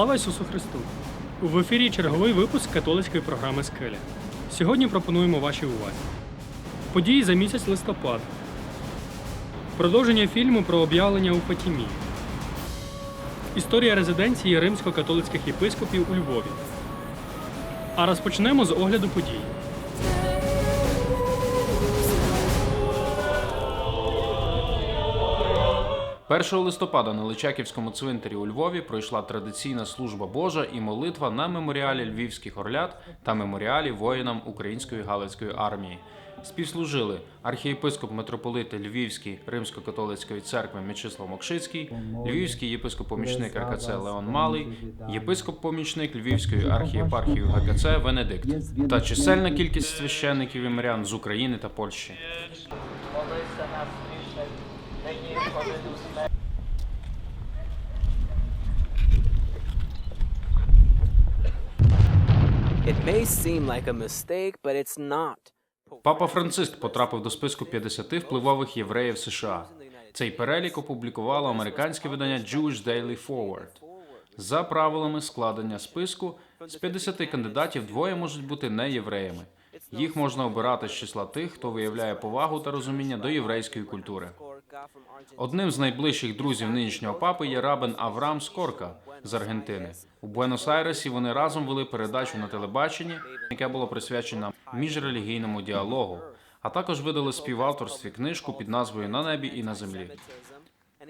Слава Ісусу Христу! В ефірі черговий випуск католицької програми Скеля. Сьогодні пропонуємо вашій увазі. Події за місяць листопад. Продовження фільму про об'явлення у Фатімі. Історія резиденції римсько-католицьких єпископів у Львові. А розпочнемо з огляду подій. 1 листопада на Личаківському цвинтарі у Львові пройшла традиційна служба Божа і молитва на меморіалі львівських орлят та меморіалі воїнам Української Галицької армії. Співслужили архієпископ митрополит Львівський Римсько-католицької церкви Мечислав Мокшицький, Львівський єпископ-помічник РКЦ Леон Малий, єпископ-помічник Львівської архієпархії ГКЦ Венедикт та чисельна кількість священників і мирян з України та Польщі. Молися нас нині Папа Франциск потрапив до списку 50 впливових євреїв США. Цей перелік опублікувало американське видання Jewish Daily Forward. За правилами складення списку з 50 кандидатів двоє можуть бути не євреями. Їх можна обирати з числа тих, хто виявляє повагу та розуміння до єврейської культури. Одним з найближчих друзів нинішнього папи є рабин Авраам Скорка з Аргентини. У Буенос-Айресі вони разом вели передачу на телебаченні, яке було присвячено міжрелігійному діалогу, а також видали співавторстві книжку під назвою На небі і на землі.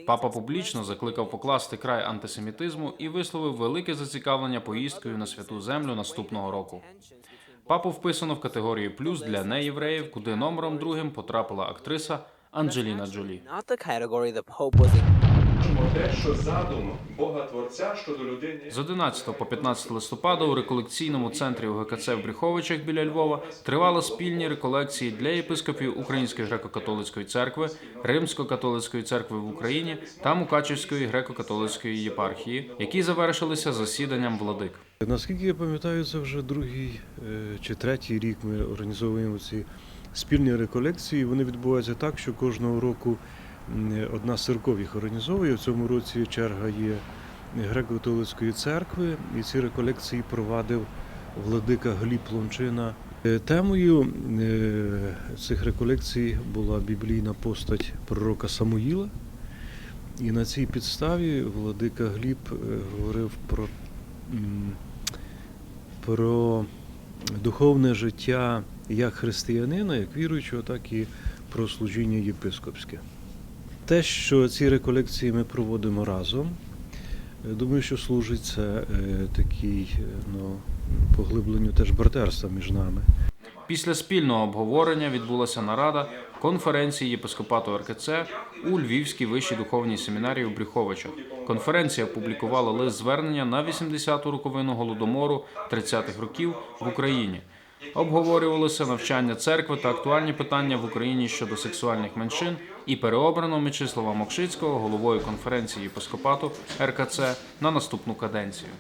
Папа публічно закликав покласти край антисемітизму і висловив велике зацікавлення поїздкою на святу землю наступного року. Папу вписано в категорію плюс для неєвреїв, куди номером другим потрапила актриса Анджеліна Джолі. Not the category the Pope was Бачимо те, що задум Бога Творця щодо людини З 11 по 15 листопада у реколекційному центрі УГКЦ в Бріховичах біля Львова тривали спільні реколекції для єпископів Української греко-католицької церкви, Римсько-католицької церкви в Україні та Мукачівської греко-католицької єпархії, які завершилися засіданням владик. Наскільки я пам'ятаю, це вже другий е, чи третій рік ми організовуємо ці спільні реколекції. Вони відбуваються так, що кожного року одна з церков їх організовує. В цьому році черга є греко-католицької церкви, і ці реколекції провадив владика Гліб Лончина. Е, Темою е, цих реколекцій була біблійна постать пророка Самуїла. І на цій підставі владика Гліб е, говорив про про духовне життя як християнина, як віруючого, так і про служіння єпископське. Те, що ці реколекції ми проводимо разом, е, думаю, що служить це е, такій е, ну, поглибленню теж братерства між нами. Після спільного обговорення відбулася нарада конференції єпископату РКЦ у Львівській вищій духовній семінарії у Брюховичах. Конференція опублікувала лист звернення на 80-ту роковину голодомору 30-х років в Україні. Обговорювалося навчання церкви та актуальні питання в Україні щодо сексуальних меншин і переобрано Мечислава Мокшицького головою конференції єпископату РКЦ на наступну каденцію.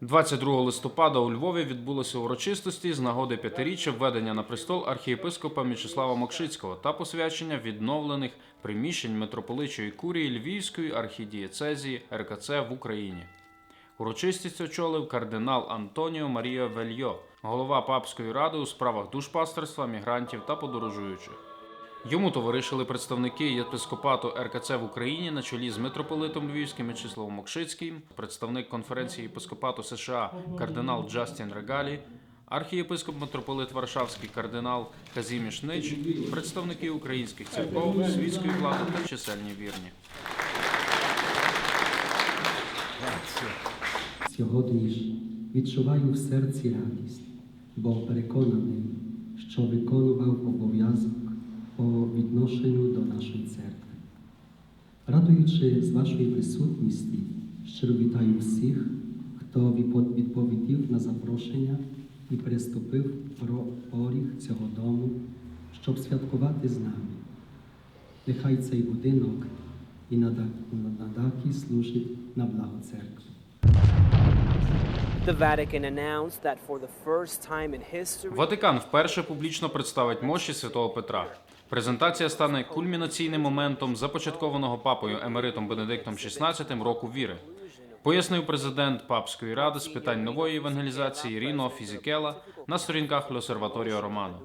– 22 листопада у Львові відбулися урочистості з нагоди п'ятиріччя введення на престол архієпископа Мічеслава Мокшицького та посвячення відновлених приміщень митрополичої курії Львівської архідієцезії РКЦ в Україні. Урочистість очолив кардинал Антоніо Марія Вельйо, голова папської ради у справах душпастерства, мігрантів та подорожуючих. Йому товаришили представники єпископату РКЦ в Україні на чолі з митрополитом Львівським Мечиславом Мокшицьким, представник конференції єпископату США кардинал Джастін Регалі, архієпископ митрополит Варшавський кардинал Казіміш Нич, представники українських церков, світської влади та чисельні вірні. Сьогодні ж відчуваю в серці радість, бо переконаний, що виконував обов'язок по відношенню до нашої церкви. Радуючи з вашої присутності, щиро вітаю всіх, хто відпо- відповідів на запрошення і переступив про поріг цього дому, щоб святкувати з нами. Нехай цей будинок і нада- надаки служить на благо церкви. Ватикан вперше публічно представить мощі святого Петра. Презентація стане кульмінаційним моментом започаткованого папою Емеритом Бенедиктом XVI року віри. Пояснив президент Папської ради з питань нової евангелізації Ріно Фізікела на сторінках Лосерваторіо Романо.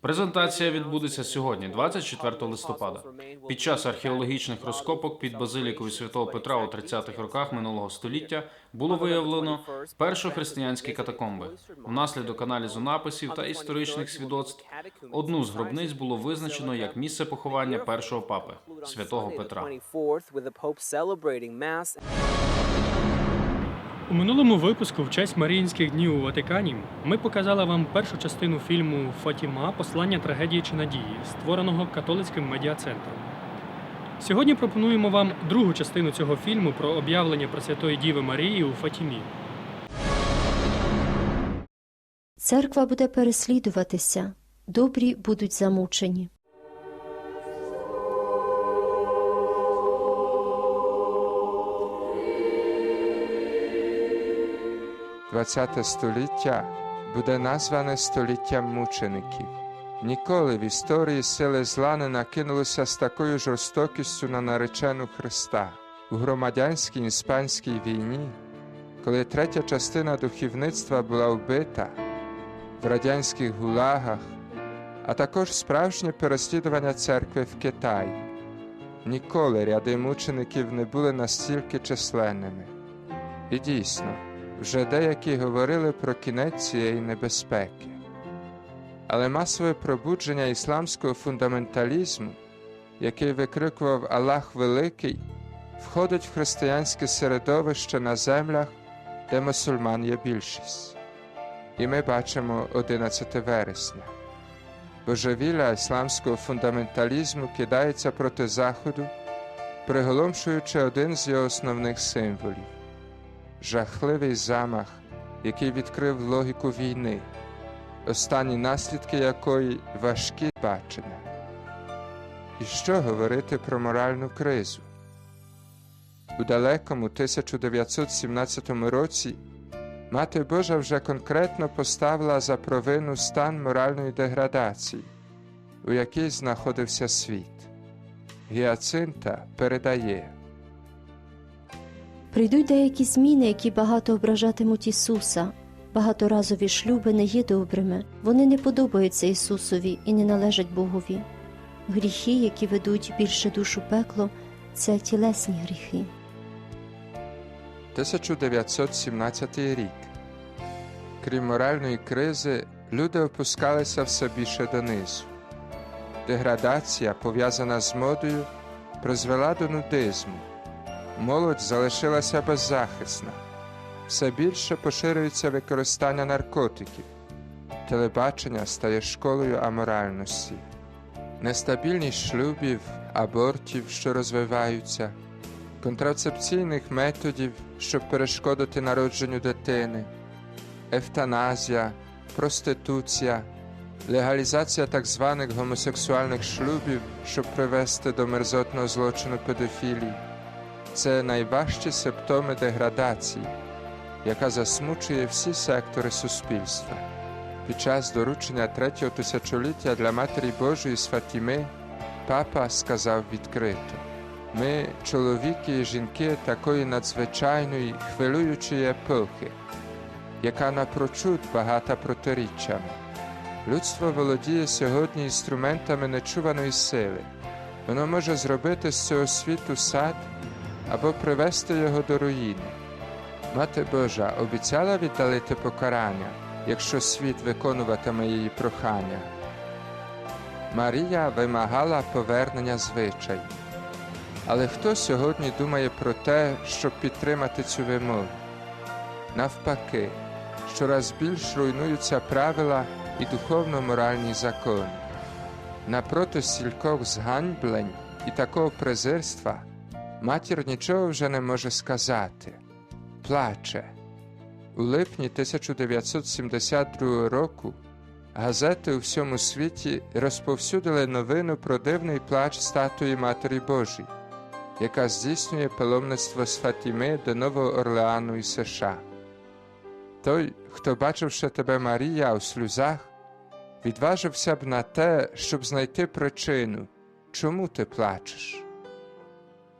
Презентація відбудеться сьогодні, 24 листопада. Під час археологічних розкопок під базилікою святого Петра у 30-х роках минулого століття було виявлено першохристиянські катакомби. Внаслідок аналізу написів та історичних свідоцтв одну з гробниць було визначено як місце поховання першого папи святого Петра. У минулому випуску в честь Маріїнських днів у Ватикані ми показали вам першу частину фільму Фатіма Послання трагедії чи надії, створеного католицьким медіа-центром. Сьогодні пропонуємо вам другу частину цього фільму про об'явлення Пресвятої Діви Марії у Фатімі. Церква буде переслідуватися, добрі будуть замучені. ХХ століття буде назване століттям мучеників. Ніколи в історії сили зла не накинулися з такою жорстокістю на наречену Христа. У громадянській іспанській війні, коли третя частина духовництва була вбита, в радянських гулагах, а також справжнє переслідування церкви в Китаї. Ніколи ряди мучеників не були настільки численними. І дійсно, вже деякі говорили про кінець цієї небезпеки. Але масове пробудження ісламського фундаменталізму, який викрикував Аллах Великий, входить в християнське середовище на землях, де мусульман є більшість. І ми бачимо 11 вересня. Божевілля ісламського фундаменталізму кидається проти Заходу, приголомшуючи один з його основних символів жахливий замах, який відкрив логіку війни, останні наслідки якої важкі бачення. І що говорити про моральну кризу? У далекому 1917 році Мати Божа вже конкретно поставила за провину стан моральної деградації, у якій знаходився світ. Гіацинта передає. Прийдуть деякі зміни, які багато ображатимуть Ісуса. Багаторазові шлюби не є добрими, вони не подобаються Ісусові і не належать Богові. Гріхи, які ведуть більше душу пекло, це тілесні гріхи. 1917 рік. Крім моральної кризи, люди опускалися все більше донизу. Деградація, пов'язана з модою, призвела до нудизму. Молодь залишилася беззахисна. Все більше поширюється використання наркотиків. Телебачення стає школою аморальності. Нестабільність шлюбів, абортів, що розвиваються, контрацепційних методів, щоб перешкодити народженню дитини, евтаназія, проституція, легалізація так званих гомосексуальних шлюбів, щоб привести до мерзотного злочину педофілії. Це найважчі симптоми деградації, яка засмучує всі сектори суспільства. Під час доручення третього тисячоліття для Матері Божої з Фатіми папа сказав відкрито: ми, чоловіки і жінки такої надзвичайної хвилюючої епохи, яка напрочуд багата протиріччями. Людство володіє сьогодні інструментами нечуваної сили. Воно може зробити з цього світу сад або привести його до руїни. Мати Божа обіцяла віддалити покарання, якщо світ виконуватиме її прохання. Марія вимагала повернення звичай. Але хто сьогодні думає про те, щоб підтримати цю вимогу? Навпаки, щораз більш руйнуються правила і духовно-моральні закони. Напроти стількох зганьблень і такого презирства матір нічого вже не може сказати, плаче. У липні 1972 року газети у всьому світі розповсюдили новину про дивний плач статуї Матері Божій, яка здійснює паломництво з Фатіми до Нового Орлеану і США. Той, хто бачивши тебе Марія у сльозах, відважився б на те, щоб знайти причину, чому ти плачеш.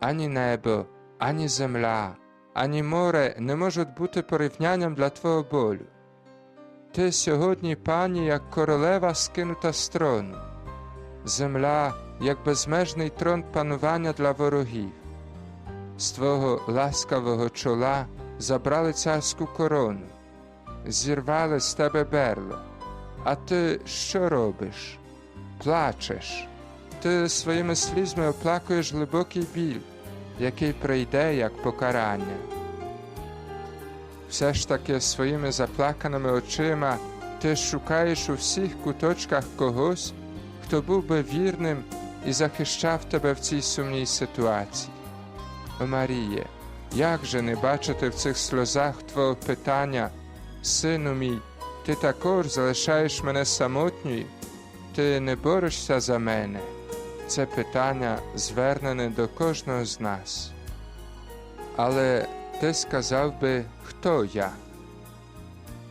Ані небо, ані земля, ані море не можуть бути порівнянням для твого болю. Ти сьогодні, пані, як королева скинута з трону, земля, як безмежний трон панування для ворогів. З твого ласкавого чола забрали царську корону, зірвали з тебе берло. А ти що робиш? Плачеш. Ти своїми слізьми оплакуєш глибокий біль, який прийде як покарання. Все ж таки своїми заплаканими очима ти шукаєш у всіх куточках когось, хто був би вірним і захищав тебе в цій сумній ситуації. О Маріє, як же не бачити в цих сльозах Твого питання, Сину мій, ти також залишаєш мене самотньою, ти не борешся за мене. Це питання звернене до кожного з нас. Але ти сказав би, хто я?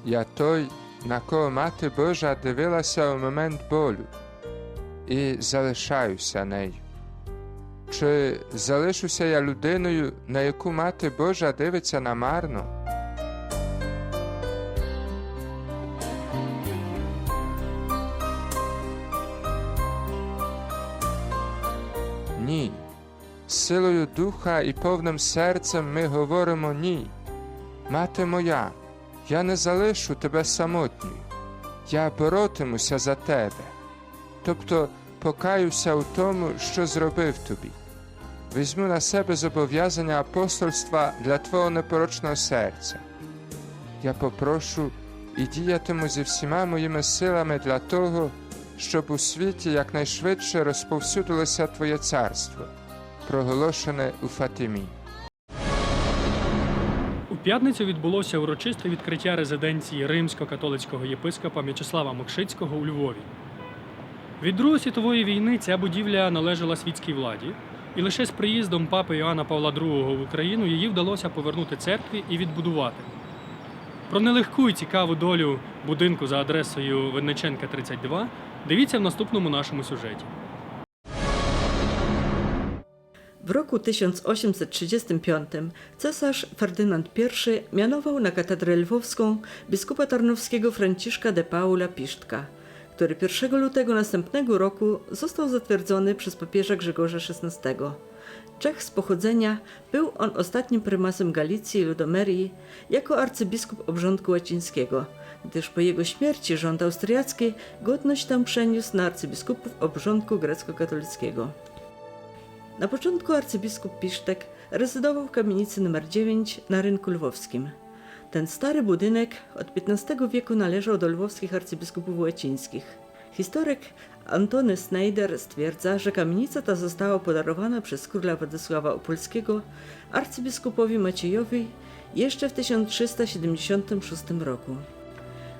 Я той, на кого Мати Божа дивилася у момент болю, і залишаюся нею. Чи залишуся я людиною, на яку Мати Божа дивиться намарно? Силою духа і повним серцем ми говоримо ні. Мати моя, я не залишу тебе самотньою, я боротимуся за тебе, тобто покаюся у тому, що зробив тобі. Візьму на себе зобов'язання апостольства для твого непорочного серця. Я попрошу і діятиму зі всіма моїми силами для того, щоб у світі якнайшвидше розповсюдилося Твоє царство, проголошене у Фатимі. У п'ятницю відбулося урочисте відкриття резиденції римсько-католицького єпископа М'ячеслава Мокшицького у Львові. Від Другої світової війни ця будівля належала світській владі, і лише з приїздом папи Іоанна Павла II в Україну її вдалося повернути церкві і відбудувати. Про нелегку і цікаву долю будинку за адресою Винниченка 32 дивіться в наступному нашому сюжеті. W roku 1835 cesarz Ferdynand I mianował na katedrę lwowską biskupa tarnowskiego Franciszka de Paula Pisztka, który 1 lutego następnego roku został zatwierdzony przez papieża Grzegorza XVI. Czech z pochodzenia, był on ostatnim prymasem Galicji i Ludomerii jako arcybiskup obrządku łacińskiego, gdyż po jego śmierci rząd austriacki godność tę przeniósł na arcybiskupów obrządku grecko-katolickiego. Na początku arcybiskup Pisztek rezydował w kamienicy nr 9 na rynku lwowskim. Ten stary budynek od XV wieku należał do lwowskich arcybiskupów łacińskich. Historyk Antony Snyder stwierdza, że kamienica ta została podarowana przez króla Władysława Opolskiego arcybiskupowi Maciejowi jeszcze w 1376 roku.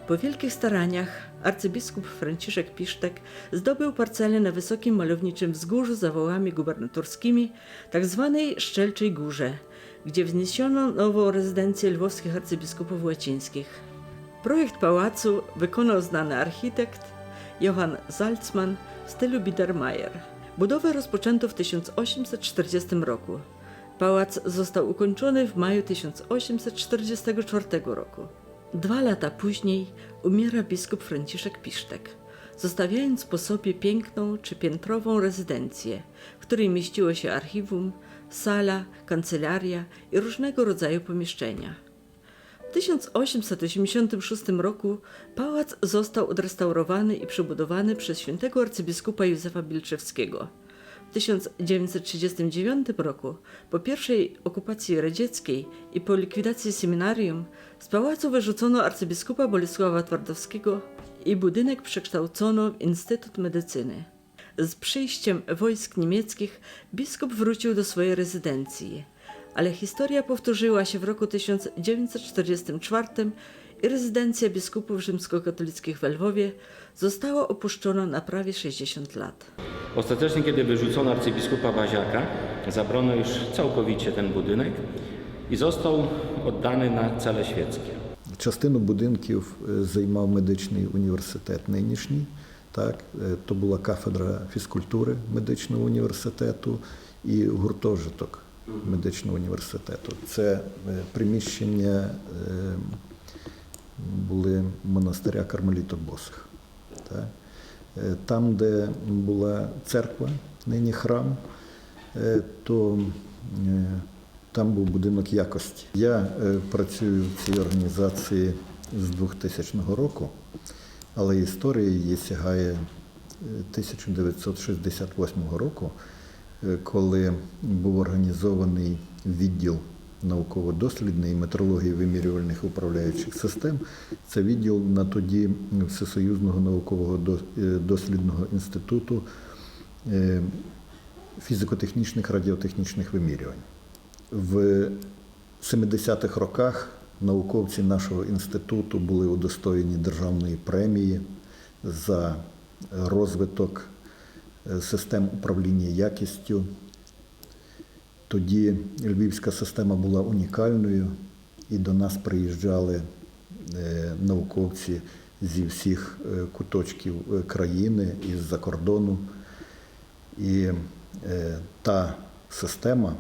Po wielkich staraniach arcybiskup Franciszek Pisztek zdobył parcelę na wysokim malowniczym wzgórzu za wołami gubernatorskimi, tak zwanej Szczelczej Górze, gdzie wzniesiono nową rezydencję lwowskich arcybiskupów łacińskich. Projekt pałacu wykonał znany architekt Johann Salzmann w stylu Biedermeier. Budowę rozpoczęto w 1840 roku. Pałac został ukończony w maju 1844 roku. Dwa lata później umiera biskup Franciszek Pisztek, zostawiając po sobie piękną czy piętrową rezydencję, w której mieściło się archiwum, sala, kancelaria i różnego rodzaju pomieszczenia. W 1886 roku pałac został odrestaurowany i przebudowany przez świętego arcybiskupa Józefa Bilczewskiego. W 1939 roku, po pierwszej okupacji radzieckiej i po likwidacji seminarium, z pałacu wyrzucono arcybiskupa Bolesława Twardowskiego i budynek przekształcono w Instytut Medycyny. Z przyjściem wojsk niemieckich biskup wrócił do swojej rezydencji, ale historia powtórzyła się w roku 1944 i rezydencja biskupów rzymskokatolickich w Lwowie została opuszczona na prawie 60 lat. Ostatecznie, kiedy wyrzucono arcybiskupa Baziaka, zabrano już całkowicie ten budynek i został oddany na cele świeckie. Частину будинків е, займав медичний університет нинішній. Так, Е, то була кафедра фізкультури медичного університету і гуртожиток медичного університету. Це е, приміщення були монастиря кармеліток босих. Так. Там, де була церква, нині храм, то там був будинок якості. Я е, працюю в цій організації з 2000 року, але історія її сягає е, 1968 року, е, коли був організований відділ науково-дослідний метрології вимірювальних управляючих систем. Це відділ на тоді Всесоюзного наукового е, дослідного інституту е, фізико-технічних радіотехнічних вимірювань. В 70-х роках науковці нашого інституту були удостоєні державної премії за розвиток е, систем управління якістю. Тоді львівська система була унікальною, і до нас приїжджали е, науковці зі всіх е, куточків країни і з-за кордону. І та система,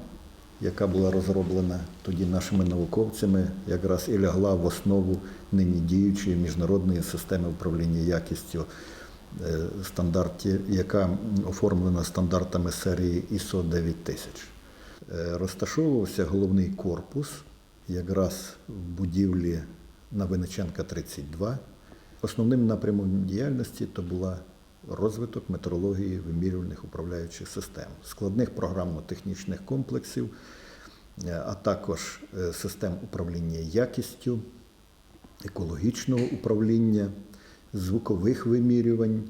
яка була розроблена тоді нашими науковцями, якраз і лягла в основу нині діючої міжнародної системи управління якістю, е, стандарті, яка оформлена стандартами серії ISO 9000. Е, Розташовувався головний корпус якраз в будівлі на Винниченка 32. Основним напрямом діяльності то була розвиток метрології вимірювальних управляючих систем, складних програмно-технічних комплексів, е, а також е, систем управління якістю, екологічного управління, звукових вимірювань.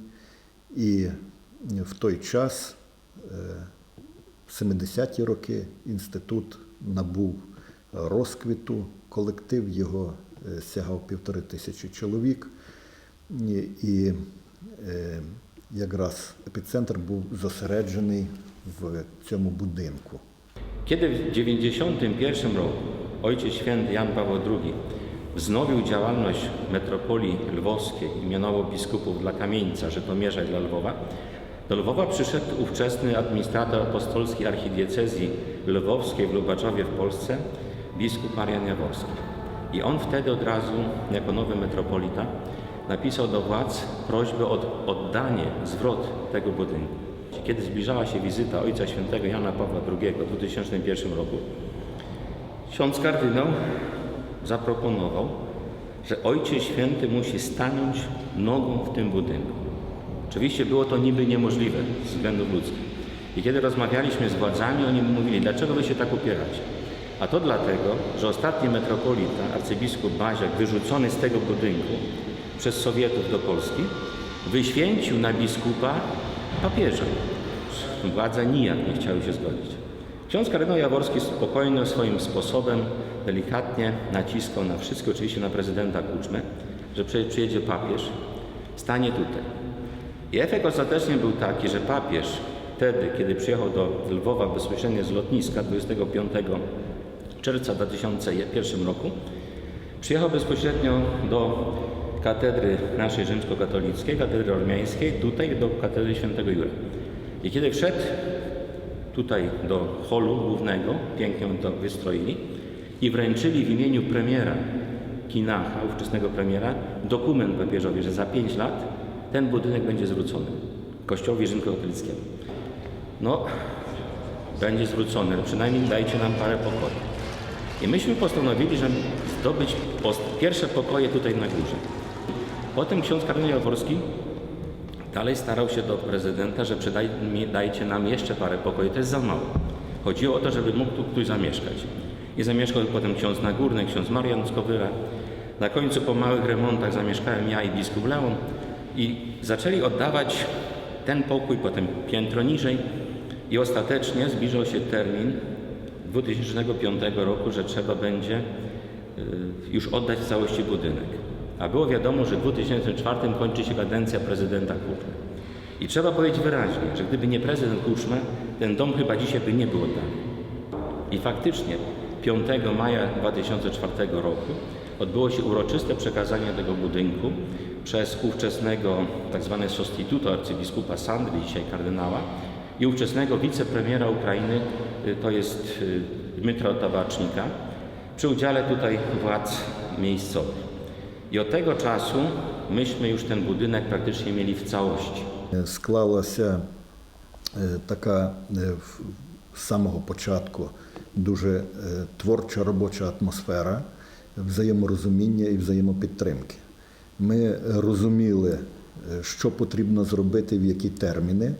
І в той час, е, в 70-ті роки, інститут набув розквіту, колектив його е, сягав півтори тисячі чоловік. І, і е, якраз епіцентр був зосереджений в цьому будинку. Kiedy w 1991 roku Ojciec Święty Jan Paweł II wznowił działalność metropolii lwowskiej i mianował biskupów dla Kamieńca, Żytomierza i dla Lwowa, do Lwowa przyszedł ówczesny administrator apostolskiej archidiecezji lwowskiej w Lubaczowie w Polsce, biskup Marian Jaworski. I on wtedy od razu, jako nowy metropolita, napisał do władz prośbę o oddanie, zwrot tego budynku. Kiedy zbliżała się wizyta Ojca Świętego Jana Pawła II w 2001 roku, ksiądz kardynał zaproponował, że Ojciec Święty musi stanąć nogą w tym budynku. Oczywiście było to niby niemożliwe z względów ludzkich. I kiedy rozmawialiśmy z władzami, oni mówili, dlaczego wy się tak upieracie? A to dlatego, że ostatni metropolita, arcybiskup Baziak, wyrzucony z tego budynku przez Sowietów do Polski, wyświęcił na biskupa papieża. Władze nijak nie chciały się zgodzić. Ksiądz kardynał Jaworski spokojnie, swoim sposobem, delikatnie naciskał na wszystko, oczywiście na prezydenta Kuczmę, że przyjedzie papież, stanie tutaj. I efekt ostatecznie był taki, że papież wtedy, kiedy przyjechał do Lwowa bezpośrednio z lotniska 25 czerwca 2001 roku, przyjechał bezpośrednio do katedry naszej rzymskokatolickiej, katedry ormiańskiej, tutaj do katedry świętego Jura. I kiedy wszedł tutaj do holu głównego, pięknie to wystroili i wręczyli w imieniu premiera Kinacha, ówczesnego premiera, dokument papieżowi, że za pięć lat ten budynek będzie zwrócony Kościołowi rzymskokatolickiemu. No, będzie zwrócony, przynajmniej dajcie nam parę pokoi. I myśmy postanowili, żeby zdobyć pierwsze pokoje tutaj na górze. Potem ksiądz kardynał Jaworski dalej starał się do prezydenta, że przydaj, mi- dajcie nam jeszcze parę pokoi, to jest za mało. Chodziło o to, żeby mógł tu ktoś zamieszkać. I zamieszkał potem ksiądz Nagórny, ksiądz Marian Skowyra. Na końcu po małych remontach zamieszkałem ja i biskup Leon i zaczęli oddawać ten pokój, potem piętro niżej i ostatecznie zbliżał się termin 2005 roku, że trzeba będzie y, już oddać w całości budynek. A było wiadomo, że w 2004 kończy się kadencja prezydenta Kuczmy. I trzeba powiedzieć wyraźnie, że gdyby nie prezydent Kuczma, ten dom chyba dzisiaj by nie był oddany. I faktycznie 5 maja 2004 roku odbyło się uroczyste przekazanie tego budynku przez ówczesnego tzw. sostituto arcybiskupa Sandry, dzisiaj kardynała, i ówczesnego wicepremiera Ukrainy, y, to jest y, Dmytro Tabacznika, przy udziale tutaj władz miejscowych. I od tego czasu myśmy już ten budynek praktycznie mieli w całości. Склалася е, така е, в- з самого початку дуже е, творча робоча атмосфера взаєморозуміння і взаємопідтримки. Ми розуміли, що потрібно зробити, в які терміни,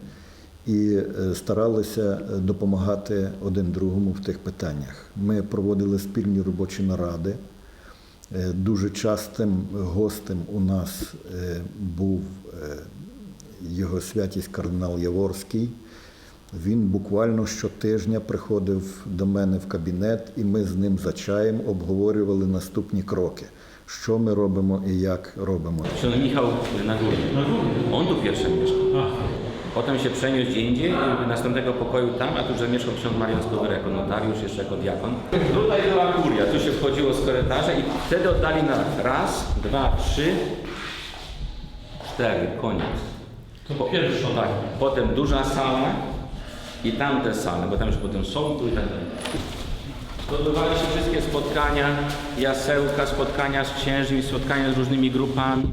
і старалися допомагати один другому в тих питаннях. Ми проводили спільні робочі наради. Е, Дуже частим гостем у нас е, був е, його святість кардинал Яворський. Він буквально щотижня приходив до мене в кабінет, і ми з ним за чаєм обговорювали наступні кроки, що ми робимо і як робимо. Ksiądz Michał na górze. On tu pierwszy mieszkał. Potem się przeniósł gdzie indziej, następnego pokoju tam, a tu zamieszkał ksiądz Marian Skowyr jako notariusz, jeszcze jako diakon. Tutaj była kuria, tu się wchodziło z korytarza i wtedy oddali na raz, dwa, trzy, cztery, koniec. To po pierwsze. Tak, potem duża sala i tamte sale, bo tam już potem sądu i tak dalej. Odbywały się wszystkie spotkania, jasełka, spotkania z księżmi, spotkania z różnymi grupami.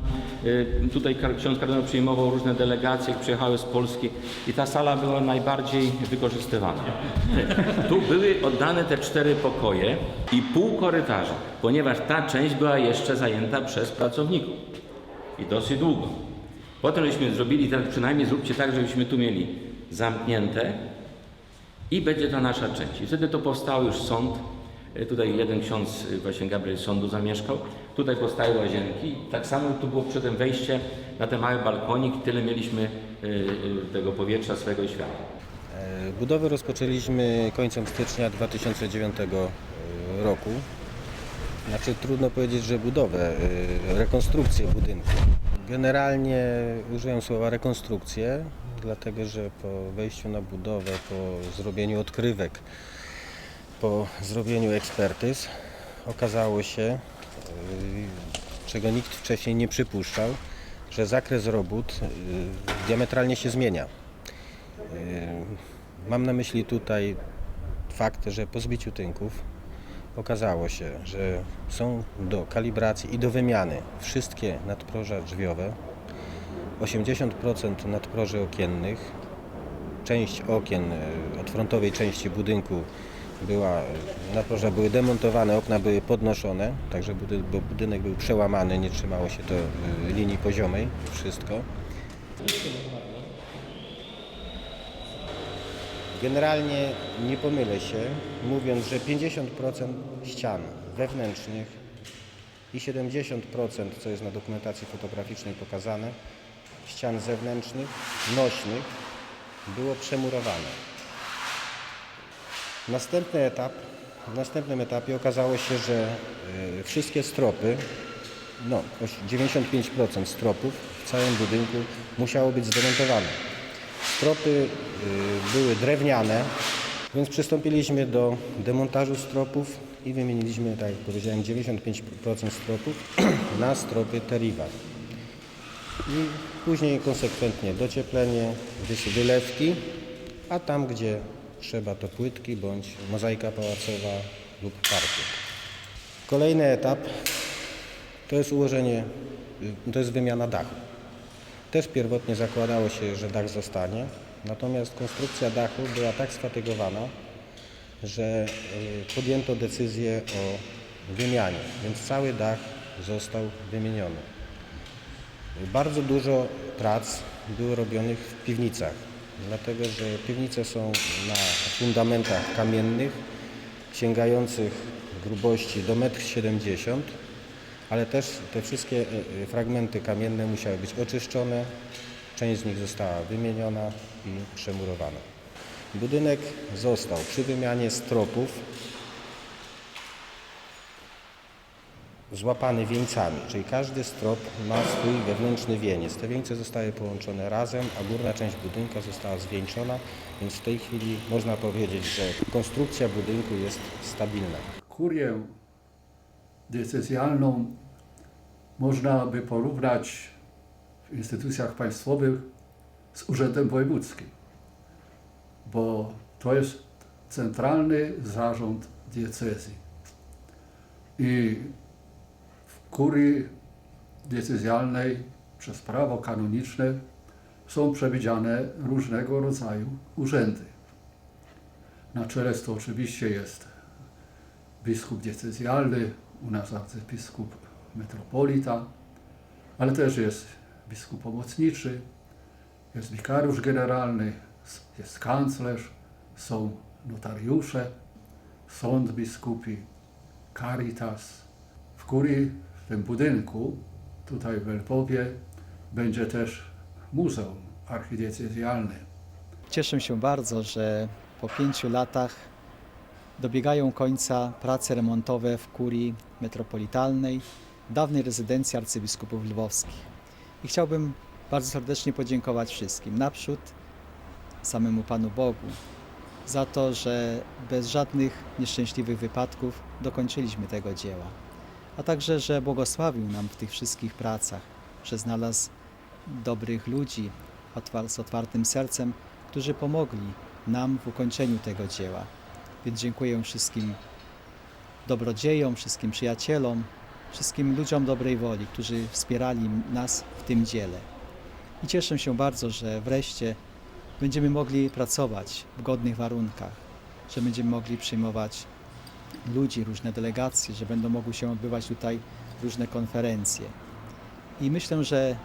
Y, Tutaj ksiądz kardynał przyjmował różne delegacje, przyjechały z Polski i ta sala była najbardziej wykorzystywana. Tu były oddane te cztery pokoje i pół korytarza, ponieważ ta część była jeszcze zajęta przez pracowników i dosyć długo. Potem żeśmy zrobili tak, przynajmniej zróbcie tak, żebyśmy tu mieli zamknięte i będzie to nasza część. I wtedy to powstał już sąd. E, Tutaj jeden ksiądz, e, właśnie Gabriel sądu zamieszkał. Tutaj powstały łazienki. Tak samo tu było przedtem wejście na ten mały balkonik tyle mieliśmy e, tego powietrza swego świata. Budowę rozpoczęliśmy końcem stycznia 2009 roku. Znaczy trudno powiedzieć, że budowę, rekonstrukcję budynku. Generalnie użyłem słowa rekonstrukcję, dlatego że po wejściu na budowę, po zrobieniu odkrywek, po zrobieniu ekspertyz okazało się, e, czego nikt wcześniej nie przypuszczał, że zakres robót e, diametralnie się zmienia. E, Mam na myśli tutaj fakt, że po zbiciu tynków okazało się, że są do kalibracji i do wymiany wszystkie nadproża drzwiowe, 80% nadproży okiennych, część okien e, od frontowej części budynku była, nadproża były demontowane, okna były podnoszone, także budynek był przełamany, nie trzymało się to e, linii poziomej, wszystko. Generalnie nie pomylę się, mówiąc, że 50% ścian wewnętrznych i 70%, co jest na dokumentacji fotograficznej pokazane, ścian zewnętrznych, nośnych, było przemurowane. Następny etap, w następnym etapie okazało się, że e, wszystkie stropy, no oś- 95% stropów w całym budynku musiało być zdemontowane. Stropy y, były drewniane, więc przystąpiliśmy do demontażu stropów i wymieniliśmy, tak jak powiedziałem, 95% stropów na stropy Teriva. I później konsekwentnie docieplenie, wylewki, a tam gdzie trzeba to płytki bądź mozaika pałacowa lub parkiet. Kolejny etap to jest ułożenie, y, to jest wymiana dachu. Też pierwotnie zakładało się, że dach zostanie, natomiast konstrukcja dachu była tak sfatygowana, że y, podjęto decyzję o wymianie, więc cały dach został wymieniony. Bardzo dużo prac było robionych w piwnicach, dlatego że piwnice są na fundamentach kamiennych sięgających grubości do 1,70 m, ale też te wszystkie e, e, fragmenty kamienne musiały być oczyszczone, część z nich została wymieniona i przemurowana. Budynek został przy wymianie stropów złapany wieńcami, czyli każdy strop ma swój wewnętrzny wieniec. Te wieńce zostały połączone razem, a górna część budynku została zwieńczona, więc w tej chwili można powiedzieć, że konstrukcja budynku jest stabilna. Kurię diecezjalną można by porównać w instytucjach państwowych z urzędem wojewódzkim, bo to jest centralny zarząd diecezji. I kurii diecezjalnej przez prawo kanoniczne są przewidziane różnego rodzaju urzędy. Na czele to oczywiście jest biskup diecezjalny, u nas arcybiskup metropolita, ale też jest biskup pomocniczy, jest wikariusz generalny, jest kanclerz, są notariusze, sąd biskupi, caritas. W kurii, tym budynku, tutaj w Lwowie, będzie też muzeum archidiecezjalne. Cieszę się bardzo, że po pięciu latach dobiegają końca prace remontowe w kurii metropolitalnej, dawnej rezydencji arcybiskupów lwowskich. I chciałbym bardzo serdecznie podziękować wszystkim. Naprzód samemu Panu Bogu za to, że bez żadnych nieszczęśliwych wypadków dokończyliśmy tego dzieła. A także, że błogosławił nam w tych wszystkich pracach, że znalazł dobrych ludzi z otwartym sercem, którzy pomogli nam w ukończeniu tego dzieła. Więc dziękuję wszystkim dobrodziejom, wszystkim przyjacielom, wszystkim ludziom dobrej woli, którzy wspierali nas w tym dziele. I cieszę się bardzo, że wreszcie będziemy mogli pracować w godnych warunkach, że będziemy mogli przyjmować ludzi, różne delegacje, że będą mogły się odbywać tutaj różne konferencje. I myślę, że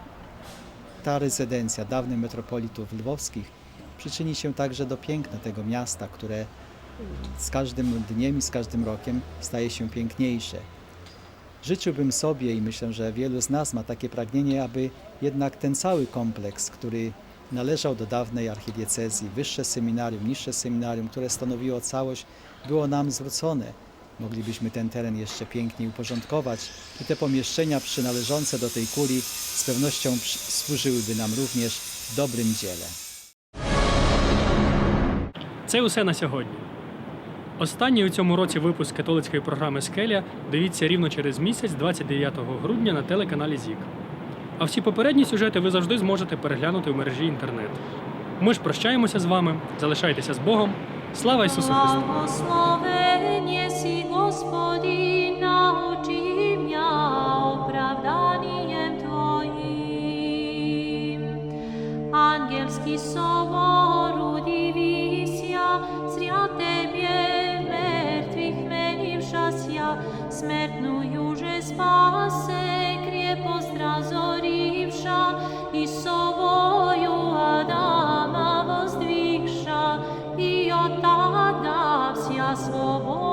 ta rezydencja dawnych metropolitów lwowskich przyczyni się także do piękna tego miasta, które z każdym dniem i z każdym rokiem staje się piękniejsze. Życzyłbym sobie i myślę, że wielu z nas ma takie pragnienie, aby jednak ten cały kompleks, który należał do dawnej archidiecezji, wyższe seminarium, niższe seminarium, które stanowiło całość, było nam zwrócone. Moglibyśmy ten teren jeszcze piękniej uporządkować i te pomieszczenia przynależące do tej kuli z pewnością przy- służyłyby nam również w dobrym dziele. Це усе на сьогодні. Останній у цьому році випуск католицької програми Скеля дивіться рівно через місяць, 29 грудня, на телеканалі ЗІК. А всі попередні сюжети ви завжди зможете переглянути в мережі інтернет. Ми ж прощаємося з вами, залишайтеся з Богом. Слава Ісусу Христу! Angielski soboru diwisja, zrя Тебе mертвых menivшася, смертную же спасе, Воздвигша,